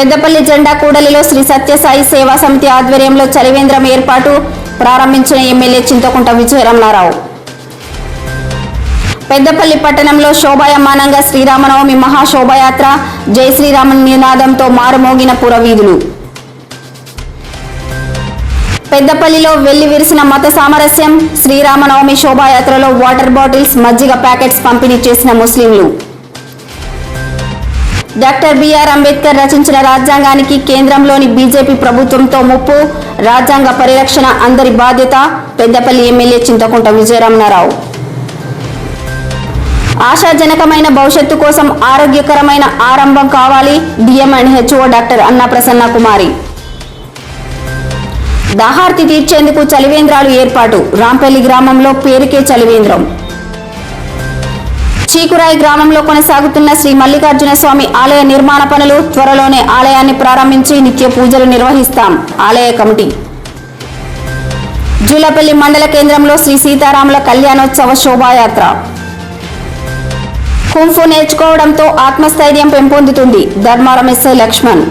పెద్దపల్లి జెండా కూడలిలో శ్రీ సత్యసాయి సేవా సమితి ఆధ్వర్యంలో చలివేంద్రం ఏర్పాటు ప్రారంభించిన ఎమ్మెల్యే చింతకుంట విజయరమణారావు. పెద్దపల్లి పట్టణంలో శోభాయమానంగా శ్రీరామనవమి మహాశోభాయాత్ర జై శ్రీరామ నినాదంతో మారుమోగిన పురవీధులు. పెద్దపల్లిలో వెళ్ళి విరిసిన మత సామరస్యం శ్రీరామనవమి శోభాయాత్రలో వాటర్ బాటిల్స్ మజ్జిగ ప్యాకెట్స్ పంపిణీ చేసిన ముస్లింలు. డాక్టర్ బిఆర్ అంబేద్కర్ రచించిన రాజ్యాంగానికి కేంద్రంలోని బీజేపీ ప్రభుత్వంతో ముప్పు రాజ్యాంగ పరిరక్షణ అందరి బాధ్యత పెద్దపల్లి ఎమ్మెల్యే చింతకుంట విజయరమణారావు ఆశాజనకమైన భవిష్యత్తు కోసం ఆరోగ్యకరమైన ఆరంభం కావాలి డిఎం అండ్ హెచ్ఓ డాక్టర్ అన్నా ప్రసన్న కుమారి. దాహార్తి తీర్చేందుకు చలివేంద్రాలు ఏర్పాటు రాంపల్లి గ్రామంలో పేరుకే చలివేంద్రం. చీకురాయి గ్రామంలో కొనసాగుతున్న శ్రీ మల్లికార్జున స్వామి ఆలయ నిర్మాణ పనులు త్వరలోనే ఆలయాన్ని ప్రారంభించి నిత్య పూజలు నిర్వహిస్తాం. ఆలయ కమిటీ. జూలపల్లి మండల కేంద్రంలో శ్రీ సీతారాముల కళ్యాణోత్సవ శోభాయాత్ర. కుంఫు నేర్చుకోవడంతో ఆత్మస్థైర్యం పెంపొందుతుంది ధర్మారం ఎస్ఐ లక్ష్మణ్.